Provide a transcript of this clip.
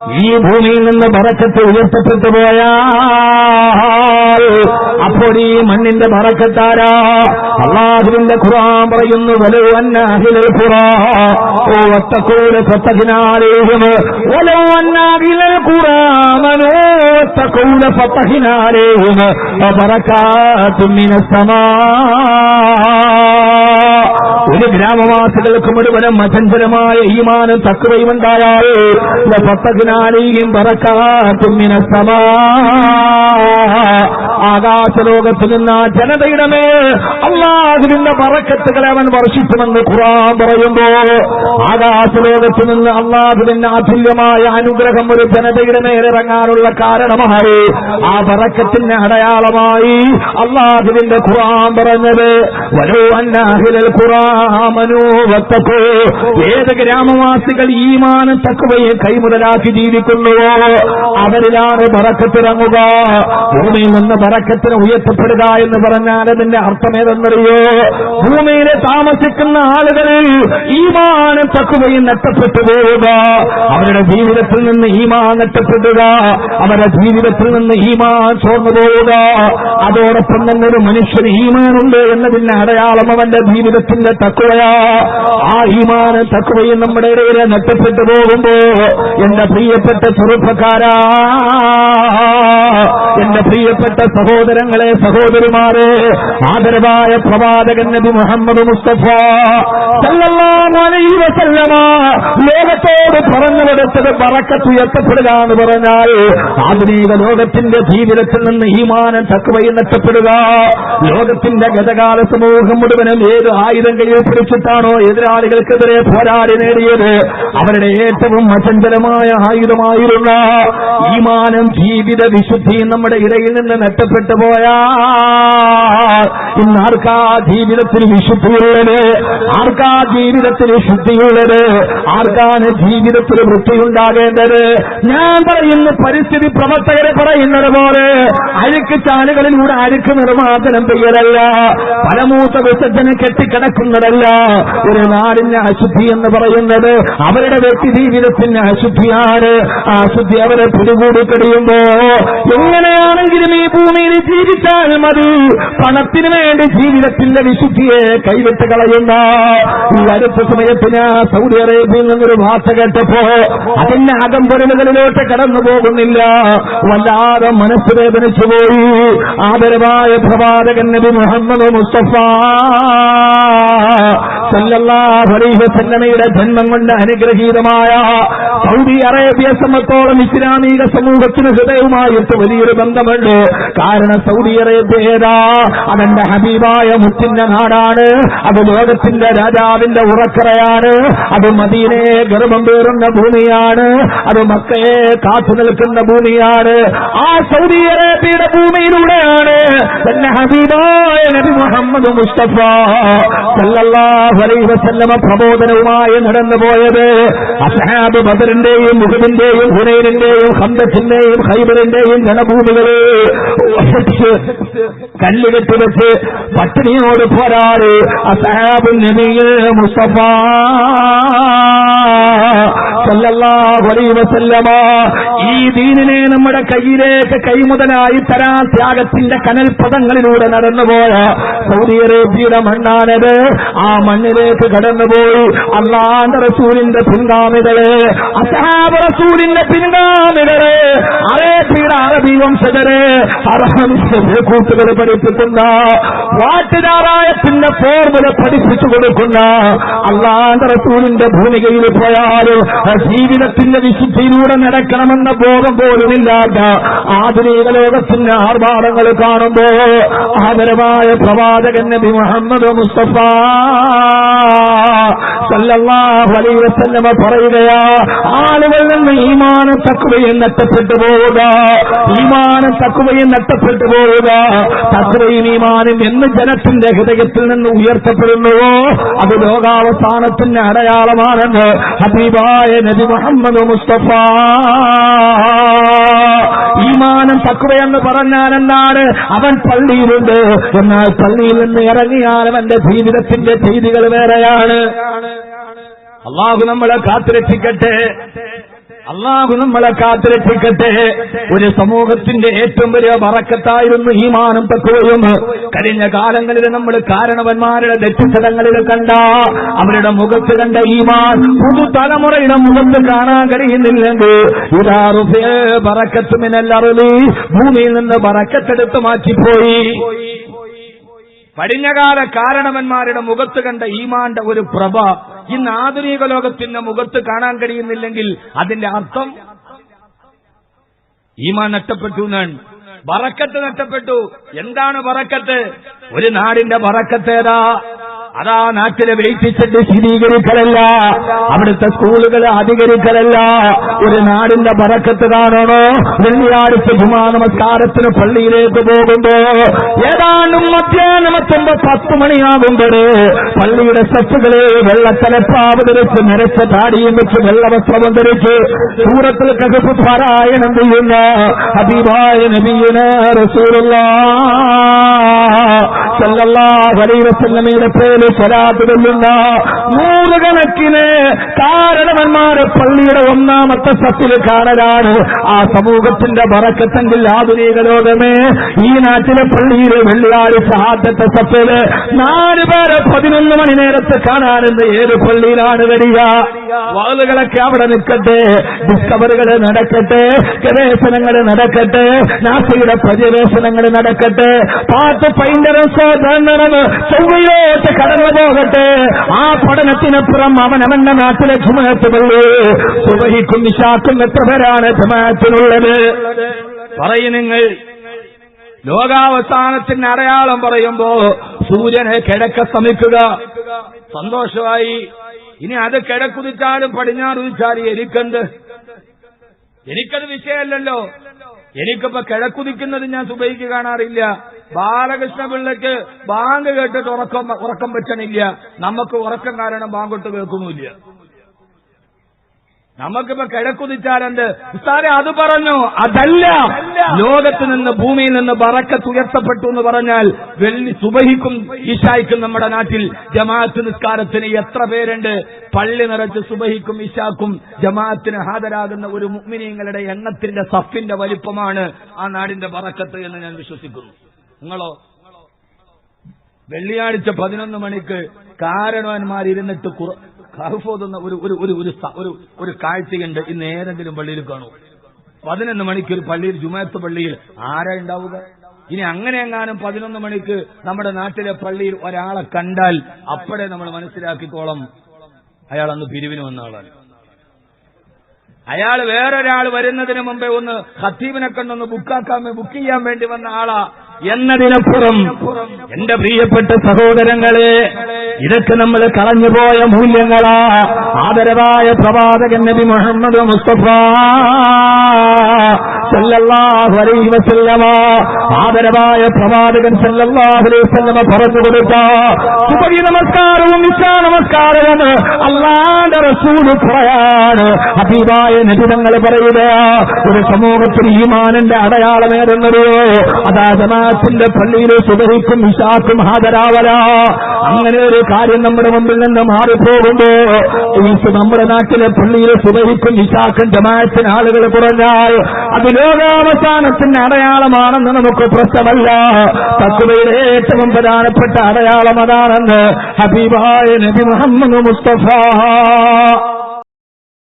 ഈ ഭൂമിയിൽ നിന്ന് ബറക്കത്ത് ഉയർത്തപ്പെട്ടു പോയാൽ അപ്പോൾ ഈ മണ്ണിന്റെ ഭരക്കത്താരാ അള്ളാഹുവിന്റെ ഖുറാൻ പറയുന്നു വലു ഒരു ഗ്രാമവാസികൾക്ക് മുഴുവനും അചഞ്ചലമായ ഈമാനും തക്കുവയും ഉണ്ടായാൽ പത്തകിനാലെയും പറക്കാത്തുമ്മിന സമാ ആകാശലോകത്ത് നിന്ന് ആ ജനതയുടെ മേൽ അള്ളാഹുവിന്റെ പറക്കത്തുകളെ അവൻ വർഷിക്കുമെന്ന് ഖുറാൻ പറയുമ്പോ ആകാശലോകത്ത് നിന്ന് അള്ളാഹുവിന്റെ അതുല്യമായ അനുഗ്രഹം ഒരു ജനതയുടെ മേലിറങ്ങാനുള്ള കാരണമായി ആ പറക്കത്തിന്റെ അടയാളമായി അള്ളാഹുവിന്റെ ഖുറാൻ പറഞ്ഞത് വരൂ അന്നാഹിലൽ ഖുറാമനോ ഏത് ഗ്രാമവാസികൾ ഈമാനും തക്കുവയെ കൈമുതലാക്കി ജീവിക്കുന്നുവോ അവരിലാണ് പറക്കത്തിറങ്ങുക ഭൂമിയിൽ നിന്ന് പറക്കത്തിന് ഉയർത്തപ്പെടുക എന്ന് പറഞ്ഞാൽ അതിന്റെ അർത്ഥം ഏതെന്നറിയോ ഭൂമിയിൽ താമസിക്കുന്ന ആളുകളിൽ ഈമാനും തക്കുകയും നഷ്ടപ്പെട്ടു പോവുക അവരുടെ ജീവിതത്തിൽ നിന്ന് ഈമാൻ നഷ്ടപ്പെടുക. അവരുടെ ജീവിതത്തിൽ നിന്ന് ഈമാൻ ചോർന്നു പോവുക അതോടൊപ്പം തന്നെ ഒരു മനുഷ്യന് ഈമാനുണ്ട് എന്നതിന്റെ അടയാളം അവന്റെ ജീവിതത്തിന്റെ തക്കുവയാ ആ ഈമാന തക്കുവയും നമ്മുടെ ഇടയിൽ നഷ്ടപ്പെട്ടു പോകുമ്പോ എന്റെ പ്രിയപ്പെട്ട ചെറുപ്പക്കാരാ. എന്റെ പ്രിയപ്പെട്ട സഹോദരങ്ങളെ സഹോദരിമാരെ ആദരവായ പ്രവാചകൻ നബി മുഹമ്മദ് മുസ്തഫ സല്ലല്ലാഹു അലൈഹി വസല്ലമ ലോകത്തോട് പറഞ്ഞു കൊടുത്തത് പറക്കത്തുയർത്തപ്പെടുക എന്ന് പറഞ്ഞാൽ ആധുനിക ലോകത്തിന്റെ ജീവിതത്തിൽ നിന്ന് ഈ മാനം തക്കുവയിൽ നഷ്ടപ്പെടുക ലോകത്തിന്റെ ഗതകാല സമൂഹം മുഴുവനും ഏത് ആയുധം കയ്യിൽ പിടിച്ചിട്ടാണോ എതിരാളികൾക്കെതിരെ പോരാടി നേടിയത്? അവരുടെ ഏറ്റവും അചഞ്ചലമായ ആയുധമായിരുന്ന ഈമാനം ജീവിത വിശുദ്ധി നമ്മുടെ ഇടയിൽ നിന്ന് നഷ്ടപ്പെട്ടു പോയാ ഇന്ന് ആർക്കാ ജീവിതത്തിൽ വിശുദ്ധിയുള്ളത്? ആർക്കാ ജീവിതത്തിൽ ശുദ്ധിയുള്ളത് ആർക്കാണ് ജീവിതത്തിൽ വൃത്തിയുണ്ടാകേണ്ടത്? ഞാൻ പറയുന്ന പരിസ്ഥിതി പ്രവർത്തകരെ പറയുന്നത് പോലെ അഴുക്ക് ചാലുകളിലൂടെ അഴുക്ക് നിർമ്മാർജനം ചെയ്യലല്ല പലമൂത്ത വിസർജനം കെട്ടിക്കിടക്കുന്നതല്ല ഒരു നാടിന്റെ അശുദ്ധി എന്ന് പറയുന്നത് അവരുടെ വ്യക്തി ജീവിതത്തിന്റെ അശുദ്ധിയാണ്. ആ അശുദ്ധി അവരെ പിടികൂടി കഴിയുമ്പോ എങ്ങനെയാണെങ്കിലും ഈ ഭൂമിയിൽ ജീവിച്ചാൽ മതി. പണത്തിന് വേണ്ടി ജീവിതത്തിന്റെ വിശുദ്ധിയെ കൈവിട്ട് കളയുന്ന ഈ അടുത്ത സമയത്തിന് സൗദി അറേബ്യയിൽ നിന്നൊരു വാർത്ത കേട്ടപ്പോ അതിന്റെ അകമ്പരലുകളിലോട്ട് കടന്നു പോകുന്നില്ല. വല്ലാതെ മനസ്സ് പോയി. ആദരവായ പ്രവാചകൻ നബി മുഹമ്മദ് മുസ്തഫ. സല്ലല്ലാഹു അലൈഹി വസല്ലമയുടെ ജന്മം കൊണ്ട് അനുഗ്രഹീതമായ സൗദി അറേബ്യ സമത്തോളം ഇസ്ലാമിക സമൂഹത്തിന് ഹൃദയവുമായിട്ട് വലിയൊരു ബന്ധമുണ്ട്. കാരണം സൗദി അറേബ്യ ഏതാ? അതെന്റെ ഹബീബായ മുത്തിന്റെ നാടാണ്. അത് ലോകത്തിന്റെ രാജാവിന്റെ ഉറക്കറയാണ്. അത് മദീനയെ ഗർഭം പേറുന്ന ഭൂമിയാണ്. അത് മക്കയെ കാത്തു നിൽക്കുന്ന ഭൂമിയാണ്. ആ സൗദി അറേബ്യയുടെ ഭൂമിയിലൂടെയാണ് തന്നെ ഹബീബായ നബി മുഹമ്മദ് മുസ്തഫ വസല്ലമ പ്രബോധനവുമായി നടന്നുപോയത് അസ്ഹാബ് ബദറിന്റെയും മുഹദിന്റെയും ഹുനൈനിന്റെയും ഹംദത്തിന്റെയും ഹൈബറിന്റെയും ജനഭൂമികളെ കല്ലുകെട്ടി വെച്ച് പട്ടിണിയോട് പോരാടി. അസഹാബ് നബിയെ മുസ്തഫ വസല്ലമ ഈ ദീനിനെ നമ്മുടെ കയ്യിലേക്ക് കൈമുതലായി തരാൻ ത്യാഗത്തിന്റെ കനൽപദങ്ങളിലൂടെ നടന്നുപോയ സൗദി അറേബ്യയുടെ മണ്ണാണത്. ആ മണ്ണിലേക്ക് കടന്നുപോയി അള്ളാന്റെ റസൂലിന്റെ പിൻഗാമികളെ അസഹാബ് റസൂലിന്റെ പിൻഗാമികളെ അറേബ്യയുടെ അറബി വംശജരെ കൂട്ടുകൾ പഠിപ്പിക്കുന്ന വാട്ടുചാറായത്തിന്റെ ഫോർമുല പഠിപ്പിച്ചു കൊടുക്കുന്ന അള്ളാന്റെ റസൂലിന്റെ ഭൂമികയിൽ പോയാലും ജീവിതത്തിന്റെ വിശുദ്ധിയിലൂടെ നടക്കണമെന്ന ബോധം പോലുമില്ലാത്ത ആധുനിക ലോകത്തിന്റെ ആർഭാടങ്ങൾ കാണുമ്പോ ആദരവായ പ്രവാചകൻ നബി മുഹമ്മദ് മുസ്തഫ സല്ലല്ലാഹു അലൈഹി വസല്ലമ പറയുകയാ നിന്ന് ഈമാനം തക്കുവയും നഷ്ടപ്പെട്ടു പോവുക ഈമാനം തക്കുവയും നഷ്ടപ്പെട്ടു പോവുക തക്കുവയും ഈമാനും എന്ന് ജനത്തിന്റെ ഹൃദയത്തിൽ നിന്ന് ഉയർത്തപ്പെടുന്നുവോ? അത് ലോകാവസാനത്തിന്റെ അടയാളമാണെന്ന് ഹബീബായ നബി മുഹമ്മദ് മുസ്തഫ. ഈമാനം തക്കുവയെന്ന് പറഞ്ഞാൽ എന്താണ്? അവൻ പള്ളിയിലുണ്ട്. എന്നാൽ പള്ളിയിൽ നിന്ന് ഇറങ്ങിയാൽ അവന്റെ ജീവിതത്തിന്റെ ചെയ്തികൾ വേറെയാണ്. അള്ളാഹു നമ്മളെ കാത്തുരക്ഷിക്കട്ടെ. അള്ളാഹു നമ്മളെ കാത്തിരക്ഷിക്കട്ടെ ഒരു സമൂഹത്തിന്റെ ഏറ്റവും വലിയ വറക്കത്തായിരുന്നു ഈ മാനം തക്കുകയും കഴിഞ്ഞ കാലങ്ങളിൽ നമ്മൾ കാരണവന്മാരുടെ ദക്ഷിസ്ഥലങ്ങളിൽ കണ്ട അവരുടെ മുഖത്ത് കണ്ട ഈ ഈമാൻ പുതുതലമുറയുടെ മുഖത്ത് കാണാൻ കഴിയുന്നില്ലെങ്കിൽ ഇതാറുഫേ ഭൂമിയിൽ നിന്ന് പറക്കത്തെടുത്ത് മാറ്റിപ്പോയി. പടിഞ്ഞകാല കാരണവന്മാരുടെ മുഖത്ത് കണ്ട ഈമാന്റെ ഒരു പ്രഭ ഇന്ന് ആധുനിക ലോകത്തിന്റെ മുഖത്ത് കാണാൻ കഴിയുന്നില്ലെങ്കിൽ അതിന്റെ അർത്ഥം ഈമാൻ നഷ്ടപ്പെട്ടു എന്നാണ്. ബറക്കത്ത് നഷ്ടപ്പെട്ടു. എന്താണ് ബറക്കത്ത് ഒരു നാടിന്റെ ബറക്കത്തേതാ അതാ നാട്ടിലെ വെയിറ്റിച്ചിട്ട് സ്ഥിരീകരിക്കലല്ല അവിടുത്തെ സ്കൂളുകൾ അധികരിക്കലല്ല. ഒരു നാടിന്റെ പറക്കത്ത് കാണണോ? വെള്ളിയാഴ്ച ജുമാ നമസ്കാരത്തിന് പള്ളിയിലേക്ക് പോകുമ്പോ ഏതാണ്ടും മധ്യാഹ്നം എത്തുമ്പോ പത്ത് മണിയാകുമ്പോഴേ പള്ളിയുടെ സ്റ്റെപ്പുകളെ വെള്ളത്തലപ്പാവ് ധരിച്ച് നിരച്ച താടിയും വെച്ച് വെള്ളവസ്ത്രവും ധരിച്ച് സൂറത്തിൽ കകപ്പ് പാരായണം ചെയ്യുന്ന ഹബീബായ നബീന റസൂലുള്ള. സല്ലല്ലാഹു അലൈഹി വസല്ലമയുടെ പേരിൽ സ്വലാത്ത് കൊല്ലുന്ന നൂറുകണക്കിന് കാരണവന്മാരെ പള്ളിയുടെ ഒന്നാമത്തെ സത്തിൽ കാണലാണ്. ആ സമൂഹത്തിന്റെ വറക്കത്തെങ്കിൽ ആധുനിക ലോകമേ ഈ നാട്ടിലെ പള്ളിയിലെ വെള്ളിയാഴ്ച ആദ്യത്തെ സത്തിൽ നാല് പേരെ പതിനൊന്ന് മണി നേരത്ത് കാണാനെന്ന് ഏത് പള്ളിയിലാണ് വരിക? വാളുകളൊക്കെ അവിടെ നിൽക്കട്ടെ ഡിസ്കവറുകൾ നടക്കട്ടെ ഗവേഷണങ്ങൾ നടക്കട്ടെ നാസയുടെ പര്യവേഷണങ്ങൾ നടക്കട്ടെ പാട്ട് ദണ്ഡനം ചൊവ്വയിലോട്ട് കടന്നു പോകട്ടെ. ആ പഠനത്തിനപ്പുറം അവൻ അവന്റെ നാട്ടിലെ ജുമാത്ത് പള്ളി സുബഹിക്കും നിശാക്കും എത്ര പേരാണ് ജമാത്തിനുള്ളത് പറയൂ നിങ്ങൾ. ലോകാവസാനത്തിന്റെ അടയാളം പറയുമ്പോ സൂര്യനെ കിഴക്ക ശ്രമിക്കുക സന്തോഷമായി. ഇനി അത് കിഴക്കുതിച്ചാലും പടിഞ്ഞാറുതിച്ചാലും എനിക്കെന്ത്? എനിക്കത് വിഷയമല്ലല്ലോ. എനിക്കിപ്പോ കിഴക്കുതിക്കുന്നത് ഞാൻ സുബൈക്ക് കാണാറില്ല. ബാലകൃഷ്ണ പിള്ളയ്ക്ക് ബാങ്ക് കേട്ടിട്ട് ഉറക്കം ഉറക്കം പറ്റണില്ല നമുക്ക് ഉറക്കം കാരണം ബാങ്കോട്ട് കേൾക്കുന്നില്ല നമുക്കിപ്പോ കിഴക്കുതിച്ചാലുണ്ട് ഉസ്താരെ അത് പറഞ്ഞു. അതല്ല. ലോകത്ത് നിന്ന് ഭൂമിയിൽ നിന്ന് ബറക്കത്ത് ഉയർത്തപ്പെട്ടു എന്ന് പറഞ്ഞാൽ വെള്ളി സുബഹിക്കും ഈശായ്ക്കും നമ്മുടെ നാട്ടിൽ ജമാഅത്ത് നിസ്കാരത്തിന് എത്ര പേരുണ്ട്? പള്ളി നിറച്ച് സുബഹിക്കും ഈശാക്കും ജമാഅത്തിന് ഹാജരാകുന്ന ഒരു മുഗ്മിനീങ്ങളുടെ എണ്ണത്തിന്റെ സഫിന്റെ വലിപ്പമാണ് ആ നാടിന്റെ ബറക്കത്ത് എന്ന് ഞാൻ വിശ്വസിക്കുന്നു. നിങ്ങളോ? വെള്ളിയാഴ്ച പതിനൊന്ന് മണിക്ക് കാരണവന്മാരിരുന്നിട്ട് കഹഫോതുന്ന ഒരു ഒരു ഒരു ഒരു ഒരു കാഴ്ചയുണ്ട്. ഇന്ന് ഏതെങ്കിലും പള്ളിയിൽ കാണൂ. പതിനൊന്ന് മണിക്ക് ഒരു പള്ളിയിൽ ജുമാത്ത് പള്ളിയിൽ ആരാ ഉണ്ടാവുക? ഇനി അങ്ങനെ എങ്ങാനും പതിനൊന്ന് മണിക്ക് നമ്മുടെ നാട്ടിലെ പള്ളിയിൽ ഒരാളെ കണ്ടാൽ അപ്പോഴേ നമ്മൾ മനസ്സിലാക്കിക്കോളം. അയാൾ അന്ന് പിരിവിന് വന്ന ആളാണ്. അയാൾ വേറൊരാൾ വരുന്നതിന് മുമ്പേ ഒന്ന് ഹത്തീബിനെ കണ്ടൊന്ന് ബുക്കാക്കാൻ ബുക്ക് ചെയ്യാൻ വേണ്ടി വന്ന ആളാ. എന്നതിനപ്പുറം എന്റെ പ്രിയപ്പെട്ട സഹോദരങ്ങളെ ഇതൊക്കെ നമ്മൾ കളഞ്ഞുപോയ മൂല്യങ്ങളാ. ആദരവായ പ്രവാചകൻ നബി മുഹമ്മദ് മുസ്തഫ ആദരവായ പ്രവാചകൻ പറഞ്ഞു കൊടുത്ത നമസ്കാരവും ഇശാ നമസ്കാരവും അള്ളാന്റെ റസൂൽ പറയാണ് ഹബീബായ നിജിതങ്ങൾ പറയുക ഒരു സമൂഹത്തിന് ഈമാനന്റെ അടയാളം ഏതെന്നറിയോ അതാ ജമാഅത്തിന്റെ പള്ളിയിൽ സുബഹിക്കും വിശാക്കും ഹാജരാവല. അങ്ങനെ ഒരു കാര്യം നമ്മുടെ മുമ്പിൽ നിന്ന് മാറിപ്പോകുമ്പോ നമ്മുടെ നാട്ടിലെ പള്ളിയിൽ സുബഹിക്കും വിശാക്കും ജമാഅത്തിന് ആളുകൾ കുറഞ്ഞാൽ അത് ലോകാവസാനത്തിന്റെ അടയാളമാണെന്ന് നമുക്ക് പ്രശ്നമല്ല. തത്വയുടെ ഏറ്റവും പ്രധാനപ്പെട്ട അടയാളം അതാണെന്ന് ഹബീബായ നബി മുഹമ്മദ് മുസ്തഫ الله